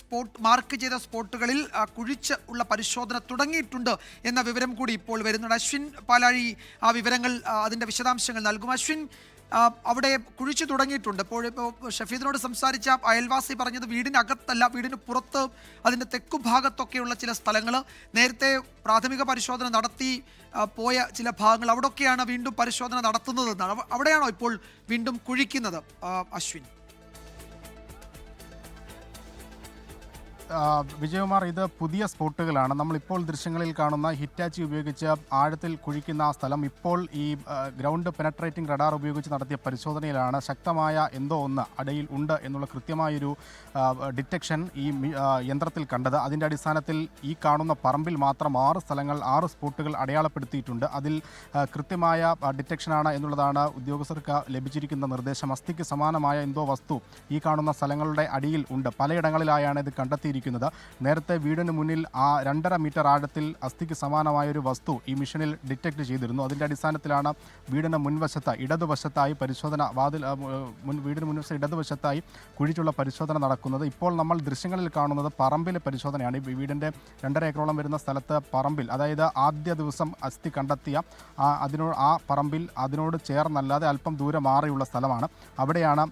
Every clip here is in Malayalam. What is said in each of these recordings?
സ്പോട്ട് മാർക്ക് ചെയ്ത സ്പോട്ടുകളിൽ കുഴിച്ച് ഉള്ള പരിശോധന തുടങ്ങിയിട്ടുണ്ട് എന്ന വിവരം കൂടി ഇപ്പോൾ വരുന്നുണ്ട്. അശ്വിൻ പാലാഴി ആ വിവരങ്ങൾ അതിന്റെ വിശദാംശങ്ങൾ നൽകും. അശ്വിൻ അവിടെ കുഴിച്ചു തുടങ്ങിയിട്ടുണ്ട്. ഇപ്പോൾ ഇപ്പോൾ ഷഫീദിനോട് സംസാരിച്ച അയൽവാസി പറഞ്ഞത് വീടിനകത്തല്ല വീടിന് പുറത്ത് അതിന്റെ തെക്കു ഭാഗത്തൊക്കെയുള്ള ചില സ്ഥലങ്ങൾ നേരത്തെ പ്രാഥമിക പരിശോധന നടത്തി പോയ ചില ഭാഗങ്ങൾ അവിടെയൊക്കെയാണ് വീണ്ടും പരിശോധന നടത്തുന്നതെന്നാണ് അവിടെയാണോ ഇപ്പോൾ വീണ്ടും കുഴിക്കുന്നത് അശ്വിൻ? വിജയകുമാർ ഇത് പുതിയ സ്പോട്ടുകളാണ്. നമ്മളിപ്പോൾ ദൃശ്യങ്ങളിൽ കാണുന്ന ഹിറ്റാച്ചി ഉപയോഗിച്ച് ആഴത്തിൽ കുഴിക്കുന്ന ആ സ്ഥലം ഇപ്പോൾ ഈ ഗ്രൗണ്ട് പെനട്രേറ്റിംഗ് റഡാർ ഉപയോഗിച്ച് നടത്തിയ പരിശോധനയിലാണ്. ശക്തമായ എന്തോ ഒന്ന് അടയിൽ ഉണ്ട് എന്നുള്ള കൃത്യമായൊരു ഡിറ്റക്ഷൻ ഈ യന്ത്രത്തിൽ കണ്ടത്. അതിന്റെ അടിസ്ഥാനത്തിൽ ഈ കാണുന്ന പറമ്പിൽ മാത്രം ആറ് സ്ഥലങ്ങൾ ആറ് സ്പോട്ടുകൾ അടയാളപ്പെടുത്തിയിട്ടുണ്ട്. അതിൽ കൃത്യമായ ഡിറ്റക്ഷനാണ് എന്നുള്ളതാണ് ഉദ്യോഗസ്ഥർക്ക് ലഭിച്ചിരിക്കുന്ന നിർദ്ദേശം. അസ്ഥിക്ക് സമാനമായ എന്തോ വസ്തു ഈ കാണുന്ന സ്ഥലങ്ങളുടെ അടിയിൽ ഉണ്ട്. പലയിടങ്ങളിലായാണ് ഇത് കണ്ടെത്തിയിരിക്കുന്നത്. നേരത്തെ വീടിന് മുന്നിൽ ആ രണ്ടര മീറ്റർ ആഴത്തിൽ അസ്ഥിക്ക് സമാനമായ ഒരു വസ്തു ഈ മിഷനിൽ ഡിറ്റക്ട് ചെയ്തിരുന്നു. അതിന്റെ അടിസ്ഥാനത്തിലാണ് വീടിന് മുൻവശത്ത് ഇടതുവശത്തായി പരിശോധന വാതിൽ മുൻ വീടിന് മുൻവശത്ത് ഇടതുവശത്തായി കുഴിച്ചുള്ള പരിശോധന നടക്കുന്നത്. ഇപ്പോൾ നമ്മൾ ദൃശ്യങ്ങളിൽ കാണുന്നത് പറമ്പിലെ പരിശോധനയാണ്. ഈ വീടിന്റെ രണ്ടര ഏക്കറോളം വരുന്ന സ്ഥലത്ത് പറമ്പിൽ അതായത് ആദ്യ ദിവസം അസ്ഥി കണ്ടെത്തിയ ആ അതിനോട് ആ പറമ്പിൽ അതിനോട് ചേർന്നല്ലാതെ അല്പം ദൂരെ മാറിയുള്ള സ്ഥലമാണ്. അവിടെയാണ്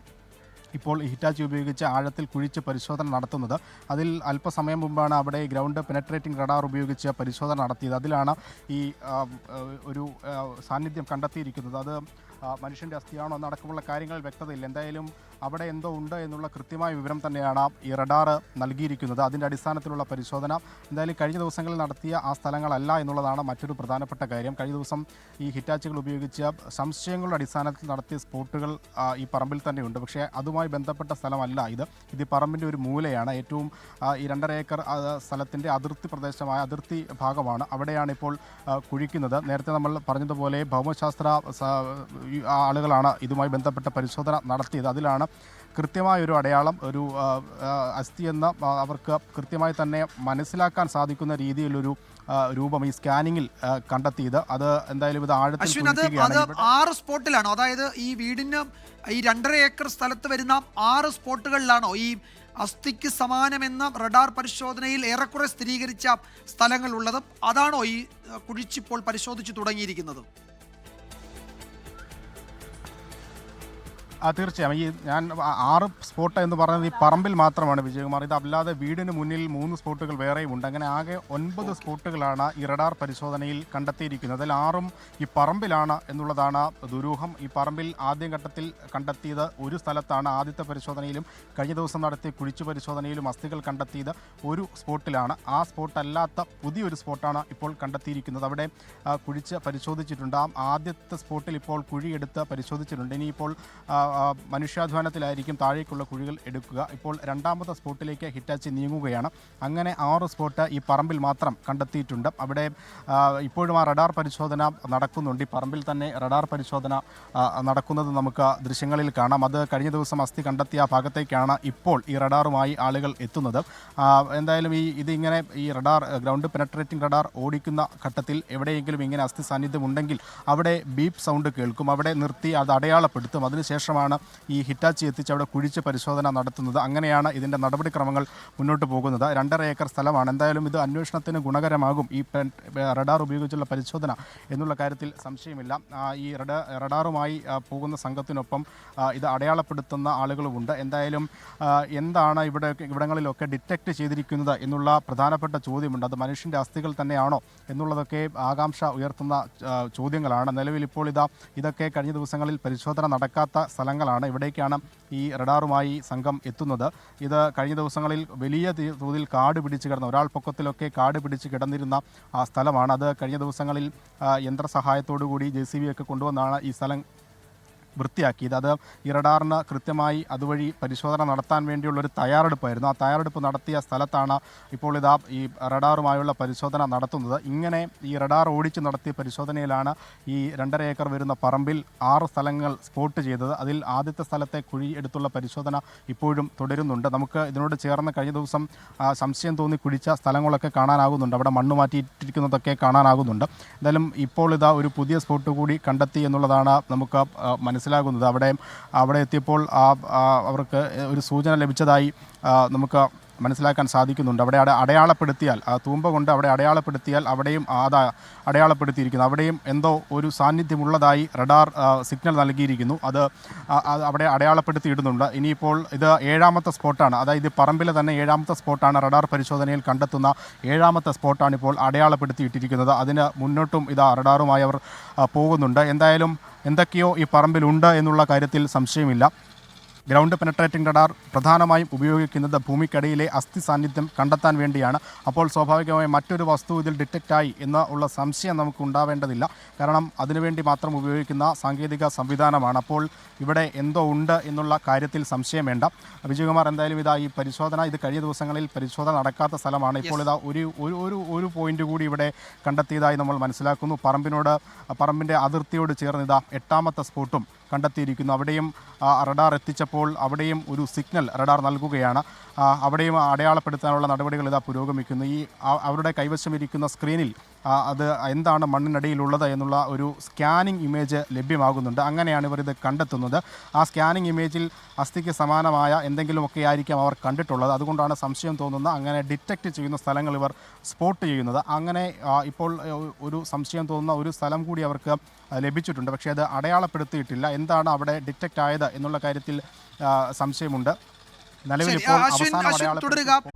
ഇപ്പോൾ ഹിറ്റാച്ചി ഉപയോഗിച്ച് ആഴത്തിൽ കുഴിച്ച് പരിശോധന നടത്തുന്നത്. അതിൽ അല്പസമയം മുമ്പാണ് അവിടെ ഗ്രൗണ്ട് പെനട്രേറ്റിംഗ് റഡാർ ഉപയോഗിച്ച് പരിശോധന നടത്തിയത്. അതിലാണ് ഈ ഒരു സാന്നിധ്യം കണ്ടെത്തിയിരിക്കുന്നത്. അത് മനുഷ്യന്റെ അസ്ഥിയാണോ എന്നടക്കമുള്ള കാര്യങ്ങൾ വ്യക്തതയില്ല. എന്തായാലും അവിടെ എന്തോ ഉണ്ട് എന്നുള്ള കൃത്യമായ വിവരം തന്നെയാണ് ഈ റഡാർ നൽകിയിരിക്കുന്നത്. അതിന്റെ അടിസ്ഥാനത്തിലുള്ള പരിശോധന എന്തായാലും കഴിഞ്ഞ ദിവസങ്ങളിൽ നടത്തിയ ആ സ്ഥലങ്ങളല്ല എന്നുള്ളതാണ് മറ്റൊരു പ്രധാനപ്പെട്ട കാര്യം. കഴിഞ്ഞ ദിവസം ഈ ഹിറ്റാച്ചുകൾ ഉപയോഗിച്ച് സംശയങ്ങളുടെ അടിസ്ഥാനത്തിൽ നടത്തിയ സ്പോട്ടുകൾ ഈ പറമ്പിൽ തന്നെയുണ്ട് പക്ഷേ അതുമായി ബന്ധപ്പെട്ട സ്ഥലമല്ല ഇത്. ഇത് പറമ്പിന്റെ ഒരു മൂലയാണ്. ഏറ്റവും ഈ രണ്ടര ഏക്കർ സ്ഥലത്തിന്റെ അതിർത്തി പ്രദേശമായ അതിർത്തി ഭാഗമാണ് അവിടെയാണ് ഇപ്പോൾ കുഴിക്കുന്നത്. നേരത്തെ നമ്മൾ പറഞ്ഞതുപോലെ ഭൗമശാസ്ത്ര ആളുകളാണ് ഇതുമായി ബന്ധപ്പെട്ട പരിശോധന നടത്തിയത്. അതിലാണ് കൃത്യമായ ഒരു അടയാളം ഒരു അസ്ഥി എന്ന അവർക്ക് കൃത്യമായി തന്നെ മനസ്സിലാക്കാൻ സാധിക്കുന്ന രീതിയിലൊരു രൂപം ഈ സ്കാനിങ്ങിൽ കണ്ടെത്തിയത്. അത് എന്തായാലും ഇത് ആഴത്തിൽ അത് ആറ് സ്പോട്ടിലാണോ. അതായത് ഈ വീടിന് ഈ രണ്ടര ഏക്കർ സ്ഥലത്ത് വരുന്ന ആറ് സ്പോട്ടുകളിലാണോ ഈ അസ്ഥിക്ക് സമാനമെന്ന റഡാർ പരിശോധനയിൽ ഏറെക്കുറെ സ്ഥിരീകരിച്ച സ്ഥലങ്ങളുള്ളത്. അതാണോ ഈ കുഴിച്ചിപ്പോൾ പരിശോധിച്ചു തുടങ്ങിയിരിക്കുന്നത്? ആ തീർച്ചയായും. ഈ ഞാൻ ആറ് സ്പോട്ട് എന്ന് പറയുന്നത് ഈ പറമ്പിൽ മാത്രമാണ് വിജയകുമാർ. ഇതല്ലാതെ വീടിന് മുന്നിൽ മൂന്ന് സ്പോട്ടുകൾ വേറെയും ഉണ്ട്. അങ്ങനെ ആകെ ഒൻപത് സ്പോട്ടുകളാണ് ഈ റഡാർ പരിശോധനയിൽ കണ്ടെത്തിയിരിക്കുന്നത്. അതിൽ ആറും ഈ പറമ്പിലാണ് എന്നുള്ളതാണ് ദുരൂഹം. ഈ പറമ്പിൽ ആദ്യം ഘട്ടത്തിൽ കണ്ടെത്തിയത് ഒരു സ്ഥലത്താണ്. ആദ്യത്തെ പരിശോധനയിലും കഴിഞ്ഞ ദിവസം നടത്തിയ കുഴിച്ചു പരിശോധനയിലും അസ്ഥികൾ കണ്ടെത്തിയത് ഒരു സ്പോട്ടിലാണ്. ആ സ്പോട്ടല്ലാത്ത പുതിയൊരു സ്പോട്ടാണ് ഇപ്പോൾ കണ്ടെത്തിയിരിക്കുന്നത്. അവിടെ കുഴിച്ച് പരിശോധിച്ചിട്ടുണ്ട്. ആ ആദ്യത്തെ സ്പോട്ടിൽ ഇപ്പോൾ കുഴിയെടുത്ത് പരിശോധിച്ചിട്ടുണ്ട്. ഇനിയിപ്പോൾ മനുഷ്യാധ്വാനത്തിലായിരിക്കും താഴേക്കുള്ള കുഴികൾ എടുക്കുക. ഇപ്പോൾ രണ്ടാമത്തെ സ്പോട്ടിലേക്ക് ഹിറ്റാച്ചി നീങ്ങുകയാണ്. അങ്ങനെ ആറ് സ്പോട്ട് ഈ പറമ്പിൽ മാത്രം കണ്ടെത്തിയിട്ടുണ്ട്. അവിടെ ഇപ്പോഴും ആ റഡാർ പരിശോധന നടക്കുന്നുണ്ട്. ഈ പറമ്പിൽ തന്നെ റഡാർ പരിശോധന നടക്കുന്നത് നമുക്ക് ദൃശ്യങ്ങളിൽ കാണാം. അത് കഴിഞ്ഞ ദിവസം അസ്ഥി കണ്ടെത്തിയ ഭാഗത്തേക്കാണ് ഇപ്പോൾ ഈ റഡാറുമായി ആളുകൾ എത്തുന്നത്. എന്തായാലും ഈ ഇതിങ്ങനെ ഈ റഡാർ ഗ്രൗണ്ട് പെനട്രേറ്റിംഗ് റഡാർ ഓടിക്കുന്ന ഘട്ടത്തിൽ എവിടെയെങ്കിലും ഇങ്ങനെ അസ്ഥി സാന്നിധ്യം ഉണ്ടെങ്കിൽ അവിടെ ബീപ്പ് സൗണ്ട് കേൾക്കും. അവിടെ നിർത്തി അത് അടയാളപ്പെടുത്തും. അതിനുശേഷമാണ് ഈ ഹിറ്റാച്ചി എത്തിച്ച് അവിടെ കുഴിച്ച് പരിശോധന നടത്തുന്നത്. അങ്ങനെയാണ് ഇതിന്റെ നടപടിക്രമങ്ങൾ മുന്നോട്ട് പോകുന്നത്. രണ്ടര ഏക്കർ സ്ഥലമാണ്. എന്തായാലും ഇത് അന്വേഷണത്തിന് ഗുണകരമാകും. ഈ റഡാർ ഉപയോഗിച്ചുള്ള പരിശോധന എന്നുള്ള കാര്യത്തിൽ സംശയമില്ല. ഈ റഡ റഡാറുമായി പോകുന്ന സംഘത്തിനൊപ്പം ഇത് അടയാളപ്പെടുത്തുന്ന ആളുകളുമുണ്ട്. എന്തായാലും എന്താണ് ഇവിടെ ഇവിടങ്ങളിലൊക്കെ ഡിറ്റക്ട് ചെയ്തിരിക്കുന്നത് എന്നുള്ള പ്രധാനപ്പെട്ട ചോദ്യമുണ്ട്. അത് മനുഷ്യന്റെ അസ്ഥികൾ തന്നെയാണോ എന്നുള്ളതൊക്കെ ആകാംക്ഷ ഉയർത്തുന്ന ചോദ്യങ്ങളാണ്. നിലവിൽ ഇപ്പോൾ ഇതാ ഇതൊക്കെ കഴിഞ്ഞ ദിവസങ്ങളിൽ പരിശോധന നടക്കാത്ത സ്ഥലങ്ങളാണ് ഇവിടേക്കാണ് ഈ റഡാറുമായി സംഘം എത്തുന്നത്. ഇത് കഴിഞ്ഞ ദിവസങ്ങളിൽ വലിയ തോതിൽ കാട് പിടിച്ച് കിടന്ന ഒരാൾ പൊക്കത്തിലൊക്കെ കാട് പിടിച്ച് കിടന്നിരുന്ന ആ സ്ഥലമാണ്. അത് കഴിഞ്ഞ ദിവസങ്ങളിൽ യന്ത്രസഹായത്തോടു കൂടി ജെ സി ബി ഒക്കെ കൊണ്ടുവന്നാണ് ഈ സ്ഥലം വൃത്തിയാക്കിയത്. അത് ഈ റഡാറിന് കൃത്യമായി അതുവഴി പരിശോധന നടത്താൻ വേണ്ടിയുള്ള ഒരു തയ്യാറെടുപ്പായിരുന്നു. ആ തയ്യാറെടുപ്പ് നടത്തിയ സ്ഥലത്താണ് ഇപ്പോൾ ഇതാ ഈ റഡാറുമായുള്ള പരിശോധന നടത്തുന്നത്. ഇങ്ങനെ ഈ റഡാർ ഓടിച്ച് നടത്തിയ പരിശോധനയിലാണ് ഈ രണ്ടര ഏക്കർ വരുന്ന പറമ്പിൽ ആറ് സ്ഥലങ്ങൾ സ്പോട്ട് ചെയ്തത്. അതിൽ ആദ്യത്തെ സ്ഥലത്തെ കുഴി എടുത്തുള്ള പരിശോധന ഇപ്പോഴും തുടരുന്നുണ്ട്. നമുക്ക് ഇതിനോട് ചേർന്ന് കഴിഞ്ഞ ദിവസം സംശയം തോന്നി കുഴിച്ച സ്ഥലങ്ങളൊക്കെ കാണാനാകുന്നുണ്ട്. അവിടെ മണ്ണ് മാറ്റിയിട്ടിരിക്കുന്നതൊക്കെ കാണാനാകുന്നുണ്ട്. എന്തായാലും ഇപ്പോൾ ഇതാ ഒരു പുതിയ സ്പോട്ട് കൂടി കണ്ടെത്തി എന്നുള്ളതാണ് നമുക്ക് ആ, മനസ്സിലാകുന്നത്. അവിടെ അവിടെ എത്തിയപ്പോൾ അവർക്ക് ഒരു സൂചന ലഭിച്ചതായി നമുക്ക് മനസ്സിലാക്കാൻ സാധിക്കുന്നുണ്ട്. അവിടെ അട അടയാളപ്പെടുത്തിയാൽ ആ തൂമ്പ കൊണ്ട് അവിടെ അടയാളപ്പെടുത്തിയാൽ അവിടെയും അതാ അടയാളപ്പെടുത്തിയിരിക്കുന്നു. അവിടെയും എന്തോ ഒരു സാന്നിധ്യമുള്ളതായി റഡാർ സിഗ്നൽ നൽകിയിരിക്കുന്നു. അത് അവിടെ അടയാളപ്പെടുത്തിയിടുന്നുണ്ട്. ഇനിയിപ്പോൾ ഇത് ഏഴാമത്തെ സ്പോട്ടാണ്. അതായത് പറമ്പിലെ തന്നെ ഏഴാമത്തെ സ്പോട്ടാണ് റഡാർ പരിശോധനയിൽ കണ്ടെത്തുന്ന ഏഴാമത്തെ സ്പോട്ടാണ് ഇപ്പോൾ അടയാളപ്പെടുത്തിയിട്ടിരിക്കുന്നത്. അതിന് മുന്നോട്ടും ഇതാ റഡാറുമായി അവർ പോകുന്നുണ്ട്. എന്തായാലും എന്തൊക്കെയോ ഈ പറമ്പിലുണ്ട് എന്നുള്ള കാര്യത്തിൽ സംശയമില്ല. ഗ്രൗണ്ട് പെനട്രേറ്റിംഗ് റഡാർ പ്രധാനമായും ഉപയോഗിക്കുന്നത് ഭൂമിക്കടിയിലെ അസ്ഥി സാന്നിധ്യം കണ്ടെത്താൻ വേണ്ടിയാണ്. അപ്പോൾ സ്വാഭാവികമായും മറ്റൊരു വസ്തു ഇതിൽ ഡിറ്റക്റ്റായി എന്ന ഉള്ള സംശയം നമുക്ക് ഉണ്ടാവേണ്ടതില്ല. കാരണം അതിനുവേണ്ടി മാത്രം ഉപയോഗിക്കുന്ന സാങ്കേതിക സംവിധാനമാണ്. അപ്പോൾ ഇവിടെ എന്തോ ഉണ്ട് എന്നുള്ള കാര്യത്തിൽ സംശയം വേണ്ട. വിജയകുമാർ എന്തായാലും ഇതാ ഈ പരിശോധന ഇത് കഴിഞ്ഞ ദിവസങ്ങളിൽ പരിശോധന നടക്കാത്ത സ്ഥലമാണ്. ഇപ്പോൾ ഇതാ ഒരു ഒരു ഒരു പോയിന്റ് കൂടി ഇവിടെ കണ്ടെത്തിയതായി നമ്മൾ മനസ്സിലാക്കുന്നു. പറമ്പിനോട് പറമ്പിന്റെ അതിർത്തിയോട് ചേർന്ന് ഇതാ എട്ടാമത്തെ സ്പോട്ടും കണ്ടെത്തിയിരിക്കുന്നു. അവിടെയും റഡാർ എത്തിച്ചപ്പോൾ അവിടെയും ഒരു സിഗ്നൽ റഡാർ നൽകുകയാണ്. അവിടെയും അടയാളപ്പെടുത്താനുള്ള നടപടികൾ ഇതാ പുരോഗമിക്കുന്നു. ഈ അവരുടെ കൈവശമിരിക്കുന്ന സ്ക്രീനിൽ അത് എന്താണ് മണ്ണിനടിയിലുള്ളത് എന്നുള്ള ഒരു സ്കാനിംഗ് ഇമേജ് ലഭ്യമാകുന്നുണ്ട്. അങ്ങനെയാണ് ഇവർ ഇത് കണ്ടെത്തുന്നത്. ആ സ്കാനിംഗ് ഇമേജിൽ അസ്ഥിക്ക് സമാനമായ എന്തെങ്കിലുമൊക്കെ ആയിരിക്കാം അവർ കണ്ടിട്ടുള്ളത്. അതുകൊണ്ടാണ് സംശയം തോന്നുന്നത്. അങ്ങനെ ഡിറ്റക്റ്റ് ചെയ്യുന്ന സ്ഥലങ്ങൾ ഇവർ സ്പോട്ട് ചെയ്യുന്നത്. അങ്ങനെ ഇപ്പോൾ ഒരു സംശയം തോന്നുന്ന ഒരു സ്ഥലം കൂടി അവർക്ക് ലഭിച്ചിട്ടുണ്ട്. പക്ഷേ അത് അടയാളപ്പെടുത്തിയിട്ടില്ല. എന്താണ് അവിടെ ഡിറ്റക്റ്റ് ആയത് എന്നുള്ള കാര്യത്തിൽ സംശയമുണ്ട്. നിലവിൽ ഇപ്പോൾ അവസാനം അടയാളപ്പെടുത്തിയ